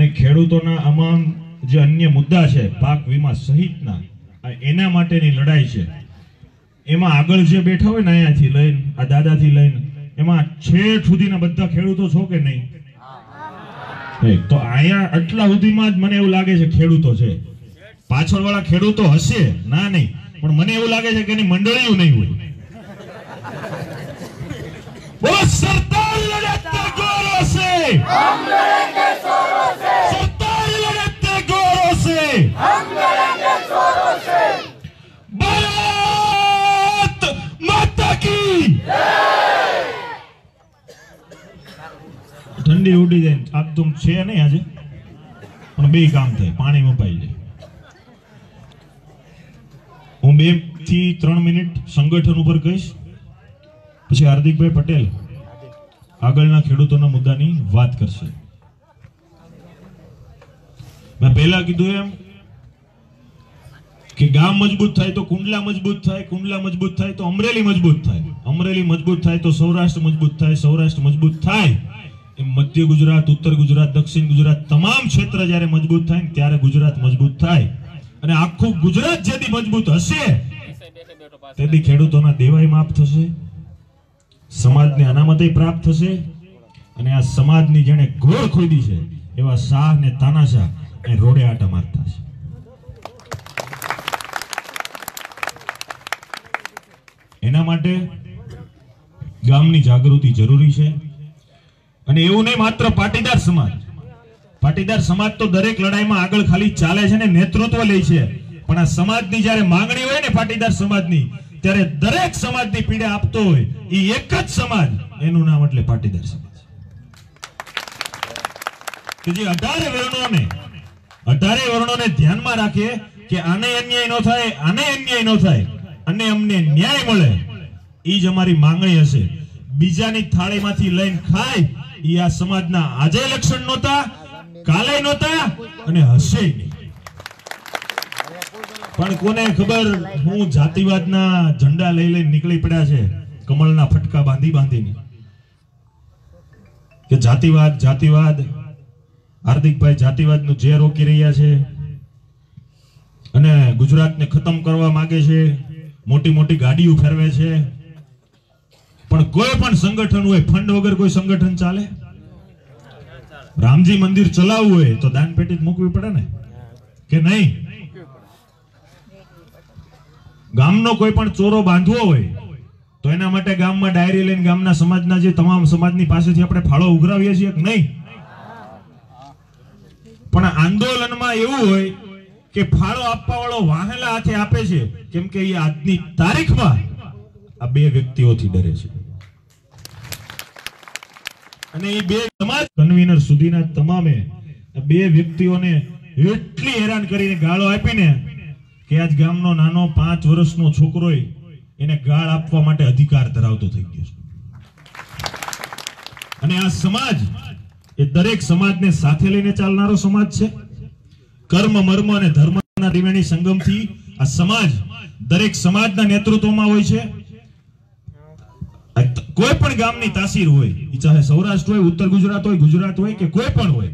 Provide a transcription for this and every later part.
અને ખેડૂતોના અમામ જે અન્ય મુદ્દા છે, પાક વીમા સહિતના એના માટેની લડાઈ છે. એમાં આગળ જે બેઠા હોય ને અહીંયાથી લઈને, આ દાદાથી લઈને, એમાં છેઠ સુધીના બધા ખેડૂતો છો કે નહીં? તો અહીંયા આટલા સુધીમાં જ મને એવું લાગે છે ખેડૂતો છે. પાછળ વાળા ખેડૂતો હશે? ના નહીં. પણ મને એવું લાગે છે કે એની મંડળીઓ નહીં હોય. બોલો, સરદાર લડત કો રોસે હમ ઠંડી ઉડી જાય આગ તો છે નહીં આજે. પણ બે કામ થાય, પાણી મપાઈ જાય. હું બેથી ત્રણ મિનિટ સંગઠન ઉપર કહીશ. પછી હાર્દિકભાઈ પટેલ આગળના ખેડૂતોના મુદ્દાની વાત કરશે. મેં પહેલા કીધું એમ કે ગામ મજબૂત થાય તો કુંડલા મજબૂત થાય, કુંડલા મજબૂત થાય તો અમરેલી મજબૂત થાય. અમરેલી મજબૂત થાય તો સૌરાષ્ટ્ર મજબૂત થાય, સૌરાષ્ટ્ર મજબૂત થાય. એ મધ્ય ગુજરાત, ઉત્તર ગુજરાત, દક્ષિણ ગુજરાત તમામ ક્ષેત્ર જ્યારે મજબૂત થાય ત્યારે ગુજરાત મજબૂત થાય. અને આખું ગુજરાત જેથી મજબૂત હશે તેથી ખેડૂતોના દેવાય માફ થશે, સમાજને અનામતય પ્રાપ્ત થશે, અને આ સમાજની જેણે ઘોર ખોદી છે, એવા શાહ ને તાનાશાહ એ રોડે આટા મારતા છે એના માટે ગામની જાગૃતિ જરૂરી છે. અને એવું નહીં માત્ર પાટીદાર સમાજ. પાટીદાર સમાજ તો દરેક લડાઈમાં આગળ ખાલી ચાલે છે ને નેતૃત્વ લે છે. પણ આ સમાજની જ્યારે માંગણી હોય ને પાટીદાર સમાજની, ત્યારે દરેક સમાજની પીડા આપતો હોય, એ એક જ સમાજ. એનું નામ એટલે પાટીદાર સમાજ. કે જે અઢારે વર્ણોને અઢારે વર્ણોને ધ્યાનમાં રાખે કે આને અન્યાય ન થાય, આને અન્યાય ન થાય, અને અમને ન્યાય મળે. એ જ અમારી માંગણી હશે. બીજાની થાળીમાંથી લઈને ખાય એ આ સમાજના આજે લક્ષણ નહોતા, કાલે નહોતા અને હશે નહીં. પણ કોને ખબર, હું જાતિવાદના ઝંડા લઈ લઈને નીકળી પડ્યા છે, કમળના ફટકા બાંધી બાંધીને. કે જાતિવાદ જાતિવાદ, હાર્દિકભાઈ જાતિવાદનું જે રોકી રહ્યા છે અને ગુજરાતને ખતમ કરવા માંગે છે મોટી મોટી ગાડીઓ ફેરવે છે. પણ કોઈ પણ સંગઠન હોય, ફંડ વગર કોઈ સંગઠન ચાલે? રામજી મંદિર ચલાવવું હોય તો દાન પેટી મૂકવી પડે ને? કે નહીં? ગામનો કોઈ પણ ચોરો બાંધવો હોય, તો એના માટે ગામમાં ડાયરી લઈને ગામના સમાજના જે તમામ સમાજની પાસેથી આપણે ફાળો ઉઘરાવીએ છીએ કે નહીં? પણ આંદોલનમાં એવું હોય કે ફાળો આપવા વાળો વાહેલા હાથે આપે છે, કેમ કે એ આજની તારીખમાં આ બે વ્યક્તિઓથી ડરે છે. અને એ બે સમાજ કન્વીનર સુધીના તમામે બે વ્યક્તિઓને એટલી હેરાન કરીને ગાળો આપીને કે આજ ગામનો નાનો પાંચ વર્ષનો છોકરો એને ગાળ આપવા માટે અધિકાર ધરાવતો થઈ ગયો છે. અને આ સમાજ એ દરેક સમાજને સાથે લઈને ચાલનારો સમાજ છે. કર્મ, મર્મ અને ધર્મના ત્રિવેણી સંગમથી આ સમાજ દરેક સમાજના નેતૃત્વમાં હોય છે. કોઈ પણ ગામની તાસીર હોય ચાહે સૌરાષ્ટ્ર હોય, ઉત્તર ગુજરાત હોય ગુજરાત હોય કે કોઈ પણ હોય,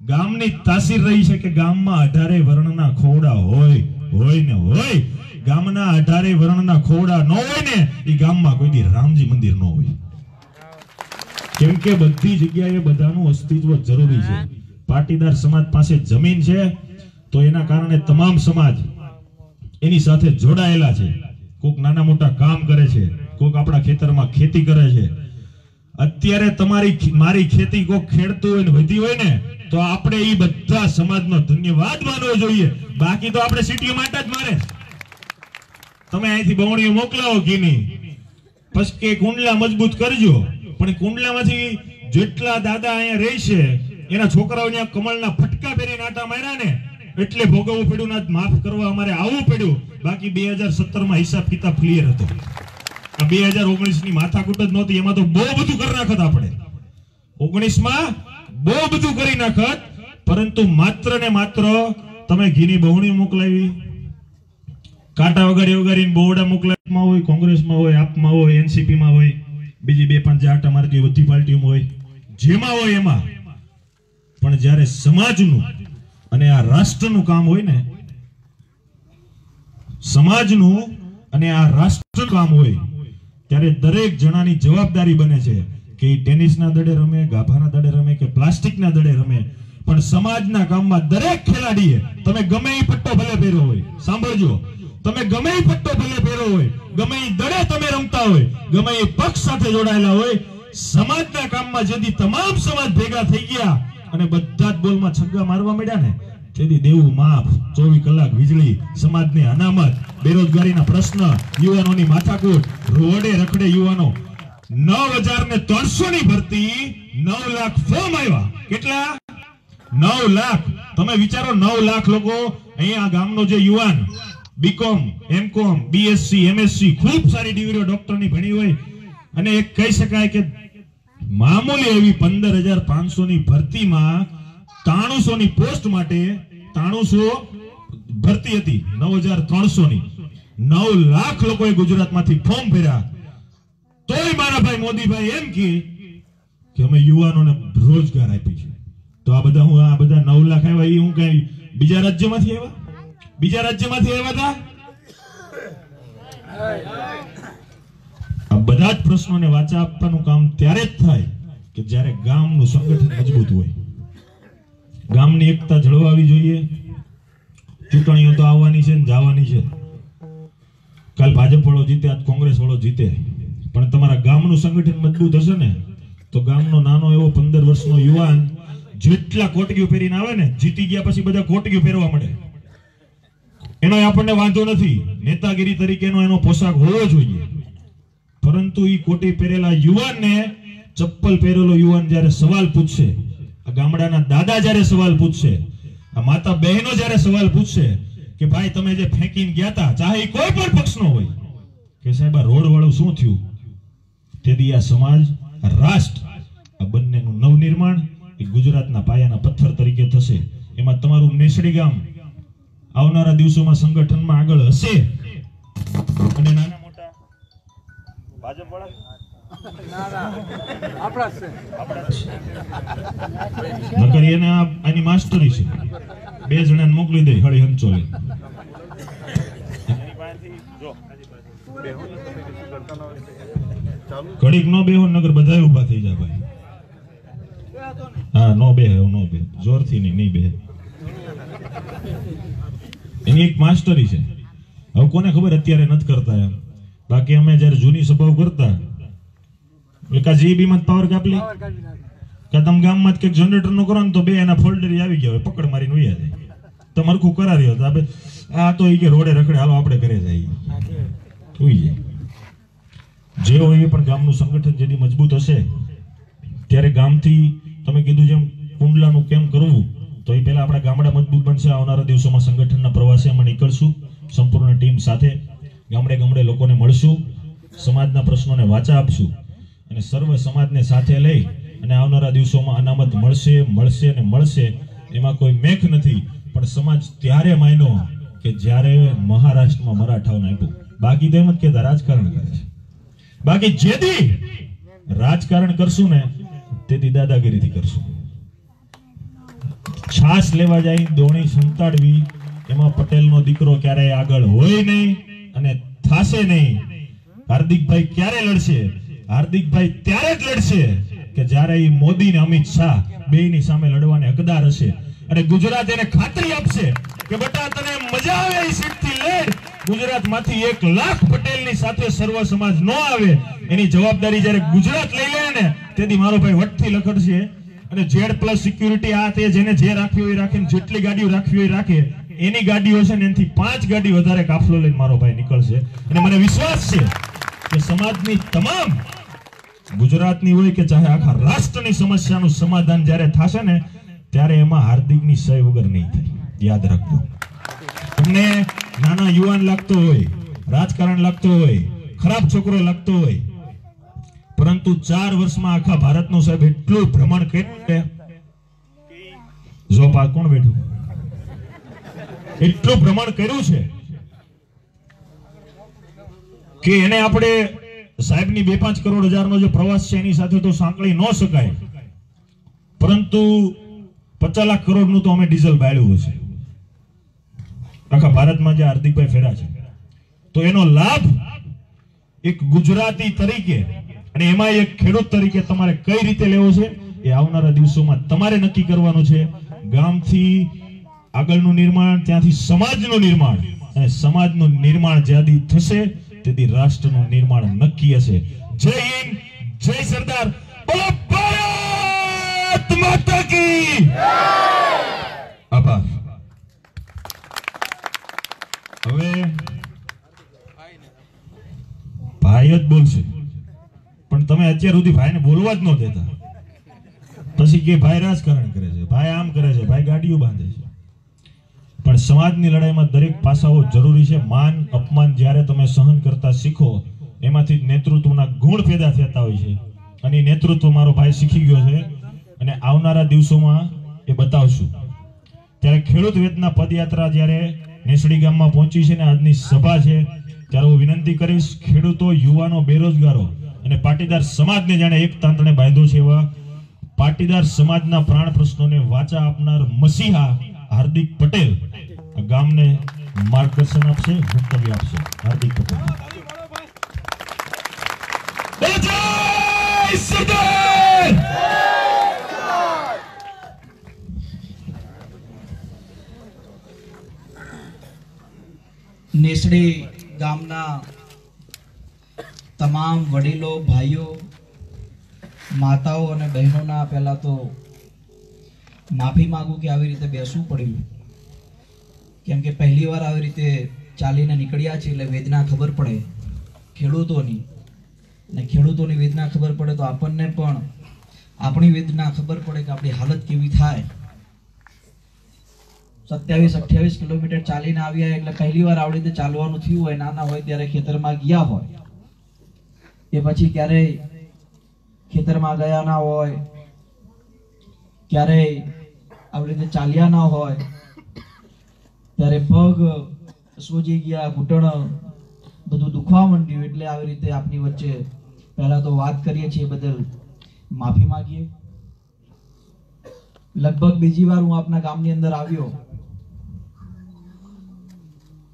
ગામની તાસીર રહી છે કે ગામમાં અઢારે વર્ણના ખોડા હોય હોય ને હોય. ગામના અઢારે વર્ણના ખોડા ન હોય ને એ ગામમાં કોઈ દી રામજી મંદિર ન હોય. કેમ કે બધી જગ્યાએ બધાનું અસ્તિત્વ જરૂરી છે. પાટીદાર સમાજ પાસે જમીન છે, તો એના કારણે તમામ સમાજ એની સાથે જોડાયેલા છે. કોક નાના મોટા કામ કરે છે. કોક આપણા ખેતરમાં ખેતી કરે છે. અત્યારે તમારી મારી ખેતી કોક ખેડતું હોય ને વધી હોય ને, તો આપણે એ બધા સમાજનો ધન્યવાદ માનવો જોઈએ. બાકી તો આપણે સિટીઓ માટે જ મારે. તમે અહીંથી બવણીઓ મોકલાવો ઘીની. પછી કુંડલા મજબૂત કરજો. પણ કુંડલામાંથી જેટલા દાદા અહીંયા રહે છે, એના છોકરાઓ અહીંયા કમળના ફટકા પહેરીને આટા માર્યા ને, એટલે ભોગવવું પડ્યું ના માફ કરવા અમારે આવવું પડ્યું. બાકી બે હજાર સત્તરમાં હિસાબ કિતાબ ક્લિયર હતો. બે હજાર ઓગણીસની માથાકૂટ જ નહોતી, એમાં તો બહુ બધું કરી નાખત આપણે. ઓગણીસમાં બહુ બધું કરી નાખત, પરંતુ માત્ર ને માત્ર તમે ઘીની બહુણી મોકલાવી, કાંટા વગાડી વગાડીને બોવડા મોકલાવમાં હોય, કોંગ્રેસમાં હોય, આપમાં હોય, એનસીપીમાં હોય, બીજી બે પાંચ જાટ મારતી બધી પાર્ટીઓમાં હોય, જેમાં હોય એમાં. પણ જ્યારે સમાજનું અને આ રાષ્ટ્રનું કામ હોય ને, સમાજનું અને આ રાષ્ટ્ર કામ હોય ત્યારે દરેક જણાની જવાબદારી બને છે કે એ ટેનિસના દડે રમે, ગાભાના દડે રમે કે પ્લાસ્ટિકના દડે રમે. પણ સમાજના કામમાં દરેક ખેલાડીએ, તમે ગમે એ પટ્ટો ભલે પહેર્યો હોય, સાંભળજો. તમે ગમે એ પટ્ટો ભલે પહેર્યો હોય, ગમે એ દડે તમે રમતા હોય, ગમે એ પક્ષ સાથે જોડાયેલા હોય, સમાજના કામમાં જેથી તમામ સમાજ ભેગા થઈ ગયા અને બધા જ બોલમાં છગ્ગા મારવા મળ્યા ને તેથી દેવું માફ, ચોવીસ કલાક વીજળી, સમાજની અનામત, બેરોજગારીના પ્રશ્ન, યુવાનોની માથાકૂટ રોડે રખડે યુવાનો. નવ હજાર ને ત્રણસો ની ભરતી, નવ લાખ ફોર્મ આવ્યા. કેટલા? નવ લાખ. તમે વિચારો, નવ લાખ લોકો અહીંયા ગામનો જે યુવાન બીકોમ એમકોમ બીએસસી એમએસસી ખૂબ સારી ડિગ્રીઓ ડોક્ટરની ભણી હોય. અને એક કહી શકાય કે મામૂલી એવી પંદર હજાર પાંચસો ની ભરતીમાં ત્રાણુસો ની પોસ્ટ માટે ત્રાણુસો ભરતી હતી. નવ હજાર ત્રણસો ની નવ લાખ લોકોએ ગુજરાતમાંથી ફોર્મ ભર્યા. તોય મારા ભાઈ મોદીભાઈ એમ કે અમે યુવાનોને રોજગાર આપી છે. તો આ બધા હું આ બધા નવ લાખ આવ્યા એ હું કઈ બીજા રાજ્યમાંથી આવ્યા? બીજા રાજ્યમાંથી આવ્યા હતા આ બધા જ પ્રશ્નોને વાચા આપવાનું કામ ત્યારે જ થાય કે જ્યારે ગામનું સંગઠન મજબૂત હોય. ગામની એકતા જળવાવી જોઈએ. ચૂંટણીઓ તો આવવાની છે ને જવાની છે. કાલ ભાજપ વાળો જીતે, આજ કોંગ્રેસ વાળો જીતે. પણ તમારા ગામનું સંગઠન મજબૂત હશે ને, તો ગામનો નાનો એવો પંદર વર્ષનો યુવાન જેટલા કોટગીઓ પહેરીને આવે ને, જીતી ગયા પછી બધા કોટગીઓ પહેરવા મળે એનો આપણને વાંધો નથી. નેતાગીરી તરીકેનો એનો પોશાક હોવો જોઈએ. પરંતુ એ કોટી પહેરેલા યુવાનને, ચપ્પલ પહેરેલો યુવાન જ્યારે સવાલ પૂછશે ગામડાના દાદા જ્યારે સવાલ પૂછશે માતા બહેનો જ્યારે સવાલ પૂછશે કે ભાઈ તમે જે ફેંકીને ગયા હતા ચાહે કોઈ પણ પક્ષનો હોય, કે સાહેબ રોડ વાળું શું થયું? તેથી આ સમાજ રાષ્ટ્ર, આ બંનેનું નવનિર્માણ એ ગુજરાતના પાયાના પથ્થર તરીકે થશે. એમાં તમારું નેસડી ગામ આવનારા દિવસોમાં સંગઠનમાં આગળ હશે. અને નાના મોટા ભાજપ છે નકર એને આની માસ્ટરી છે. બે જણાને મોકલી દે, હળી હંચોલે ઘડીક નો બેહો નગર બધા ઊભા થઈ જાય ભાઈ. હા, નો બે નો બે. જોરથી નહીં નહીં બે. એની એક માસ્ટરી છે. હવે કોને ખબર, અત્યારે નથી કરતા એમ. બાકી અમે જ્યારે જૂની સભાઓ કરતા એટલે કા જીબી માં પાવર કાપલી કે તમે ગામમાં કંઈક જનરેટરનું કરો ને તો બે એના ફોલ્ડરી આવી ગયા હોય પકડ મારીને ઉયા જાય. તો મરખું કરાવ્યો તો આપણે આ તો ઈ કે રોડે રખડે હાલો આપણે ઘરે જઈએ ઉઈ જાય. જે હોય એ પણ ગામનું સંગઠન જેની મજબૂત હશે ત્યારે ગામથી તમે કીધું જેમ કુંડલાનું કેમ કરવું તો એ પહેલાં આપણા ગામડા મજબૂત બનશે આવનારા દિવસોમાં સંગઠનના પ્રવાસે અમે નીકળશું સંપૂર્ણ ટીમ સાથે ગામડે ગામડે લોકોને મળશું સમાજના પ્રશ્નોને વાચા આપશું. અને સર્વ સમાજને સાથે લઈ અને આવનારા દિવસોમાં અનામત મળશે મળશે અને મળશે એમાં કોઈ મેખ નથી. પણ સમાજ ત્યારે માન્યો કે જ્યારે મહારાષ્ટ્રમાં મરાઠાઓને આપ્યું. બાકી તો એમ જ કહેતા, રાજકારણ કરે છે. બાકી જેથી રાજકારણ કરશું ને, તેથી દાદાગીરીથી કરશું. છાસ લેવા જાય, દોણી સંતાડવી, એમાં પટેલનો દીકરો ક્યારેય આગળ હોય નહીં અને થાશે નહીં. હાર્દિકભાઈ ક્યારે લડશે? હાર્દિકભાઈ ત્યારે જ લડશે કે જ્યારે એ મોદી ને અમિત શાહ બેયની સામે લડવાને હકદાર હશે. અને ગુજરાત એને ખાતરી આપશે કે બટા તને મજા આવે એ સીટથી લડ. ગુજરાતમાંથી એક લાખ પટેલની સાથે સર્વ સમાજ ન આવે. એની જવાબદારી જ્યારે ગુજરાત લઈ લે ને, તેથી મારો ભાઈ વટથી લખડશે. અને ઝેડ પ્લસ સિક્યુરિટી આ તે જેને જે રાખ્યું હોય રાખે જેટલી ગાડીઓ રાખવી હોય રાખે. એની ગાડીઓ છે ને, એનાથી પાંચ ગાડી વધારે કાફલો લઈને મારો ભાઈ નીકળશે. અને મને વિશ્વાસ છે કે સમાજની તમામ ગુજરાતની હોય કે ચાહે આખા રાષ્ટ્રની સમસ્યાનું સમાધાન જ્યારે થશે ને, ત્યારે એમાં હાર્દિકની સહી વગર નહીં થાય. યાદ રાખજો. તમને નાના યુવાન લાગતો હોય, રાજકારણ લાગતો હોય, ખરાબ છોકરો લાગતો હોય, પરંતુ ચાર વર્ષમાં આખા ભારતનું સાહેબ એટલું ભ્રમણ કર્યું છે જો પા કોણ બેઠું? એટલું ભ્રમણ કર્યું છે કે એને આપણે સાહેબની બે પાંચ કરોડ હજારનો જે પ્રવાસ છે એની સાથે તો સાંકળી ન શકાય. પરંતુ પચાસ લાખ કરોડનું તો અમે ડીઝલ બાળ્યું હશે. આખા ભારતમાં જે હાર્દિકભાઈ ફેરા છે. તો એનો લાભ એક ગુજરાતી તરીકે અને એમાં એક ખેડૂત તરીકે તમારે કઈ રીતે લેવો છે એ આવનારા દિવસોમાં તમારે નક્કી કરવાનું છે. ગામથી આગળનું નિર્માણ, ત્યાંથી સમાજનું નિર્માણ. અને સમાજનું નિર્માણ જ્યાંથી થશે તેથી રાષ્ટ્રનું નિર્માણ નક્કી હશે. જય હિન્દ, જય સરદાર. આભાર. હવે ભાઈ જ બોલશે. પણ તમે અત્યાર સુધી ભાઈને બોલવા જ ન દેતા. પછી કે ભાઈ રાજકારણ કરે છે, ભાઈ આમ કરે છે, ભાઈ ગાડીઓ બાંધે છે. પણ સમાજની લડાઈમાં દરેક પાસાઓ જરૂરી છે. માન, અપમાન જ્યારે તમે સહન કરતા શીખો, એમાંથી નેતૃત્વના ગુણ પેદા થતા હોય છે. અને નેતૃત્વ મારો ભાઈ શીખી ગયો છે અને આવનારા દિવસોમાં એ બતાવશું. ત્યારે ખેડૂત વેદના પદયાત્રા જ્યારે નેસડી ગામમાં પહોંચી છે ને આજની સભા છે, ત્યારે હું વિનંતી કરીશ, ખેડૂતો, યુવાનો, બેરોજગારો અને પાટીદાર સમાજને જાણે એક તાંતણે બાંધ્યો છે એવા પાટીદાર સમાજના પ્રાણ પ્રશ્નોને વાચા આપનાર મસીહા હાર્દિક પટેલ ગામને માર્ગદર્શન આપશે, વક્તવ્ય આપશે. હાર્દિક પટેલ. નેસડી ગામના તમામ વડીલો, ભાઈઓ, માતાઓ અને બહેનોના પહેલા તો માફી માગું કે આવી રીતે બેસવું પડ્યું? કેમ કે પહેલી વાર આવી રીતે ચાલીને નીકળ્યા છે એટલે વેદના ખબર પડે. ખેડૂતોની. ને ખેડૂતોની વેદના ખબર પડે તો આપણને પણ આપણી વેદના ખબર પડે કે આપણી હાલત કેવી થાય. સત્યાવીસ, અઠ્યાવીસ કિલોમીટર ચાલીને આવ્યા એટલે પહેલી વાર આવડી રીતે ચાલવાનું થયું હોય, નાના હોય ત્યારે ખેતરમાં ગયા હોય. એ પછી ક્યારેય ખેતરમાં ગયા ના હોય ક્યારેય આવી રીતે ચાલ્યા ના હોય, ત્યારે પગ સોજી ગયા, ઘૂંટણ બધું દુખવા માંડ્યું, એટલે આવી રીતે આપની વચ્ચે પહેલા તો વાત કરીએ છીએ બદલ. માફી માંગીએ. લગભગ બીજી વાર હું આપના ગામની અંદર આવ્યો.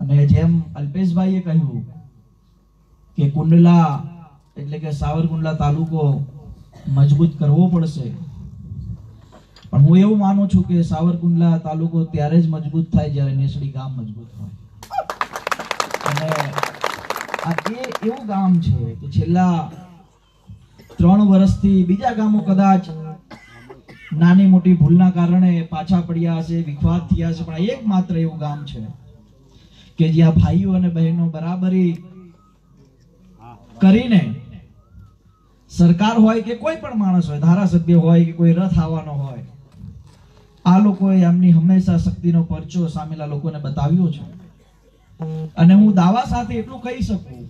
અને જેમ અલ્પેશભાઈએ કહ્યું કે કુંડલા એટલે કે સાવરકુંડલા તાલુકો મજબૂત કરવો પડશે પણ હું એવું માનું છું કે સાવરકુંડલા તાલુકો ત્યારે જ મજબૂત થાય જ્યારે નેસડી ગામ મજબૂત હોય. અને આ એ એવું ગામ છે કે છેલ્લા ત્રણ વર્ષથી બીજા ગામો કદાચ નાની મોટી ભૂલના કારણે પાછા પડ્યા હશે, વિખવાદ થયા હશે, પણ એક માત્ર એવું ગામ છે કે જ્યાં ભાઈઓ અને બહેનો બરાબરી કરીને સરકાર હોય કે કોઈ પણ માણસ હોય, ધારાસભ્ય હોય કે કોઈ રથ આવવાનો હોય આ લોકોએ એમની હંમેશા શક્તિનો પરચો સામેલા લોકોને બતાવ્યો છે. અને હું દાવા સાથે એટલું કહી શકું